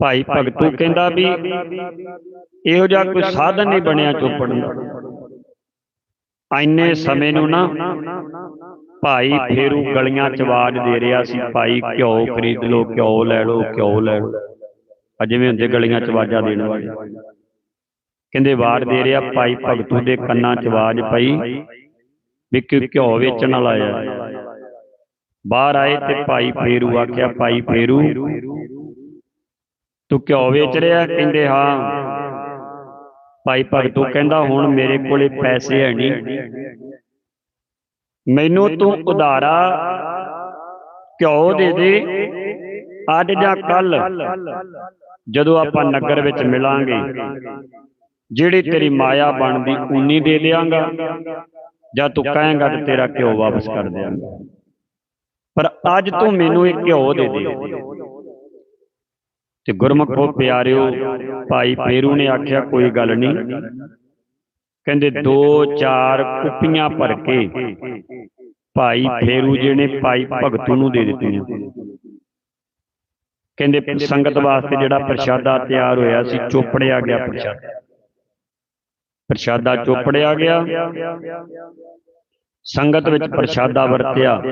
ਭਾਈ ਭਗਤੂ ਕਹਿੰਦਾ ਵੀ ਇਹੋ ਜਿਹਾ ਕੋਈ ਸਾਧਨ ਨਹੀਂ ਬਣਿਆ ਚੋਪੜਨ ਦਾ। ਐਨੇ ਸਮੇਂ ਨੂੰ ਨਾ ਭਾਈ ਫੇਰੂ ਗਲੀਆਂ ਚ ਆਵਾਜ਼ ਦੇ ਰਿਹਾ ਸੀ ਭਾਈ ਘਿਓ ਖਰੀਦ ਲਓ ਘਿਓ ਲੈ ਲਓ ਘਿਓ ਲੈ ਲਓ। ਆ ਜਿਵੇਂ ਹੁੰਦੇ ਗਲੀਆਂ ਚ ਆਵਾਜ਼ਾਂ ਦੇਣ ਵਾਲੇ। ਕਹਿੰਦੇ ਵਾਰ ਦੇ ਰਿਹਾ ਭਾਈ ਭਗਤੂ ਦੇ ਕੰਨਾਂ ਚ ਆਵਾਜ਼ ਪਈ ਵੀ ਕਿ ਘਿਓ ਵੇਚਣ ਵਾਲਾ ਆਇਆ। ਬਾਹਰ ਆਏ ਤੇ ਭਾਈ ਫੇਰੂ ਆਖਿਆ ਭਾਈ ਫੇਰੂ ਤੂੰ ਘਿਓ ਵੇਚ ਰਿਹਾ ਕਹਿੰਦੇ ਹਾਂ। ਭਾਈ ਭਗਤੂ ਕਹਿੰਦਾ ਹੁਣ ਮੇਰੇ ਕੋਲੇ ਪੈਸੇ ਹੈ ਨਹੀਂ। ਮੈਨੂੰ ਤੂੰ ਉਧਾਰਾ ਘਿਓ ਦੇ ਦੇ। ਅੱਜ ਜਾਂ ਕੱਲ ਜਦੋਂ ਆਪਾਂ ਨਗਰ ਵਿੱਚ ਮਿਲਾਂਗੇ ਜਿਹੜੀ ਤੇਰੀ ਮਾਇਆ ਬਣਦੀ ਉਨੀ ਦੇ ਦਿਆਂਗਾ। ਜਾਂ ਤੂੰ ਕਹੇਂਗਾ ਤੇ ਤੇਰਾ ਘਿਓ ਵਾਪਸ ਕਰ ਦਿਆਂਗਾ। ਪਰ ਅੱਜ ਤੂੰ ਮੈਨੂੰ ਇਹ ਘਿਓ ਦੇ। ਦੇ। ਤੇ ਗੁਰਮੁਖੋ ਪਿਆਰਿਓ, ਭਾਈ ਫੇਰੂ ਨੇ ਆਖਿਆ, ਕੋਈ ਗੱਲ ਨਹੀਂ। ਕਹਿੰਦੇ ਦੋ ਚਾਰ ਕੁੱਪੀਆਂ ਭਰ ਕੇ ਭਾਈ ਫੇਰੂ ਜੀ ਨੇ ਭਾਈ ਭਗਤੂ ਨੂੰ ਦੇ ਦਿੱਤੀਆਂ। ਕਹਿੰਦੇ ਸੰਗਤ ਵਾਸਤੇ ਜਿਹੜਾ ਪ੍ਰਸ਼ਾਦਾ ਤਿਆਰ ਹੋਇਆ ਸੀ, ਚੋਪੜਿਆ ਗਿਆ ਪ੍ਰਸ਼ਾਦਾ। ਪ੍ਰਸ਼ਾਦਾ ਚੋਪੜਿਆ ਗਿਆ। ਸੰਗਤ ਵਿੱਚ ਪ੍ਰਸ਼ਾਦਾ ਵਰਤਿਆ।